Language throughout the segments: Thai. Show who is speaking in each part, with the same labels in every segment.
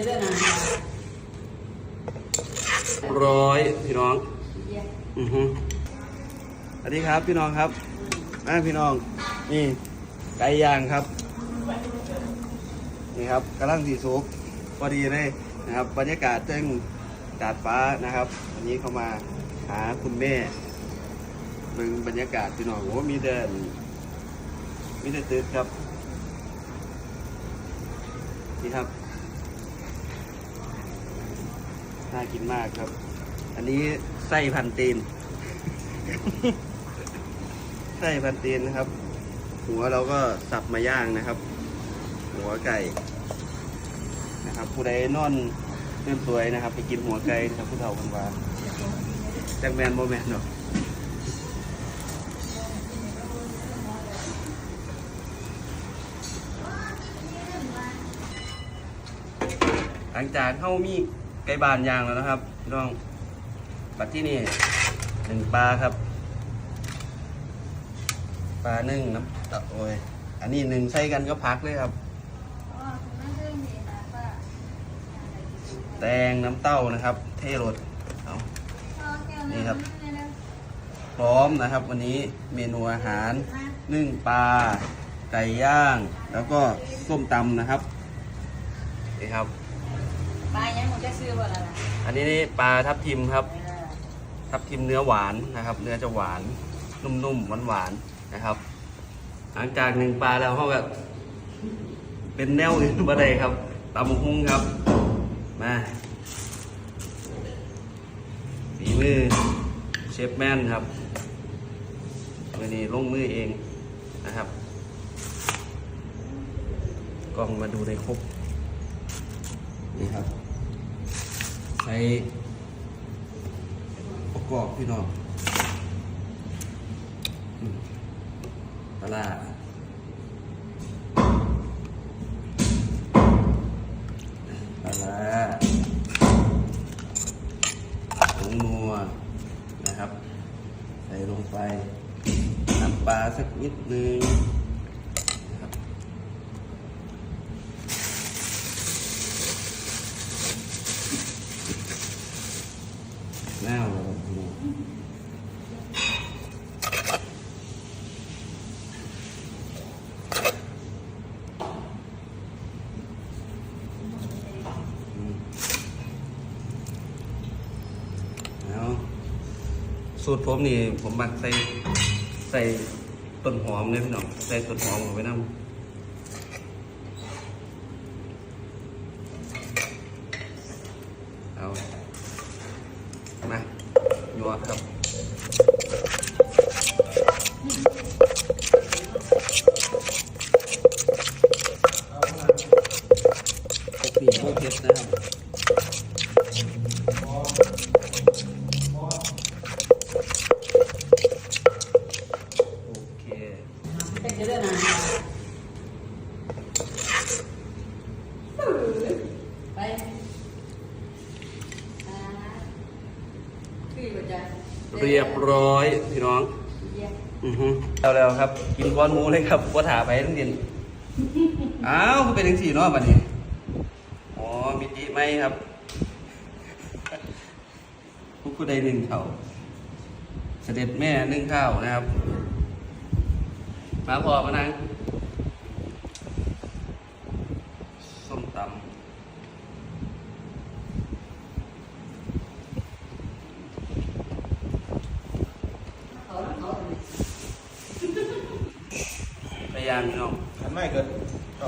Speaker 1: จะได้นาน
Speaker 2: ร้อยพี่น้อง อือฮึสวัสดีครับพี่น้องครับอ่าพี่น้อง นี่ไก่ย่างครับ นี่ครับกำลังสีสุกพอดีเลยนะครับ บรรยากาศเจ้งดาดฟ้านะครับวันนี้เข้ามาหาคุณแม่เบิ่งบรรยากาศพี่น้องโอ้มีเดินมีแต่ตึกครับ นี่ครับ น่ากินมากครับ อันนี้ไส้พันตีน ไส้พันตีนนะครับ หัวเราก็สับมาย่างนะครับ หัวไก่นะครับ ผู้ใดนอนเนื่อสวยนะครับ ไปกินหัวไก่นะครับผู้เฒ่าคนว่าจักแมนโมแมนเนาะหลังจากเข้ามี ไก่บานย่างแล้วนะครับพี่น้องบัดที่นี่หนึ่งปลาครับ ปลานึ่งน้ำตะโอ้ยอันนี้หนึ่งใส่กันก็พักเลยครับ แตงน้ำเต้านะครับ เทรสเอานี่ครับ พร้อมนะครับ วันนี้เมนูอาหารนึ่งปลาไก่ย่าง แล้วก็ส้มตำนะครับนี่ครับ
Speaker 1: ปลายังมันจะซื้อบ่ละล่ะ
Speaker 2: อันนี้นี่ปลาทับทิมครับทับทิมเนื้อหวานนะครับ เนื้อจะหวานนุ่มๆหวานๆนะครับ หลังจากหนึ่งปลาแล้วเขาแบบเป็นแนวอื่นบ่ได้ครับตำบักหุ่งครับมาฝีมือเชฟแมนครับวันนี้ลงมือเองนะครับกล้องมาดูในครบ นี่ครับ ใช้ประกอบพี่น้องปลาปลาร้าผงนัวนะครับ ใส่ลงไปน้ำปลาสักนิดนึงนะครับ แน่วเราดูอืมแล้ว สูตรผมนี่ผมมักใส่ใส่ต้นหอมเลยพี่น้องใส่ต้นหอมลงไปน้ำเอามาหยวครับโอเคโอเคนะครับโอเค
Speaker 1: จะได้นานไป
Speaker 2: เรียบร้อยพี่น้อง อือฮึเอาแล้วครับ กินก้อนหมูเลยครับว่าถาไปทั้งดินอ้าวมันเป็นยังสี่เนาะบัดนี้อ๋อมีจิไหมครับทุกผู้ใดหนึ่งเข่าเสด็จแม่นึ่งข้าวนะครับ มาพอมานั่งส้มตำพยายามพี่น้อง
Speaker 3: ไม่เกินก็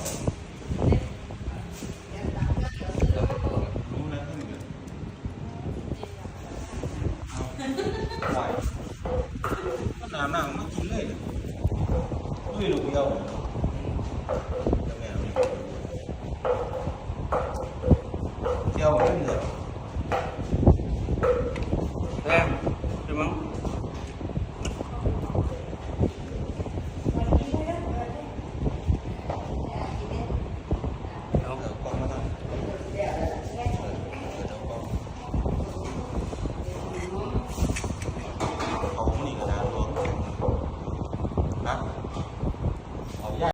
Speaker 3: รู้นะที่หนึ่งเอาไหวน้ำหนังไม่กิน เลยเล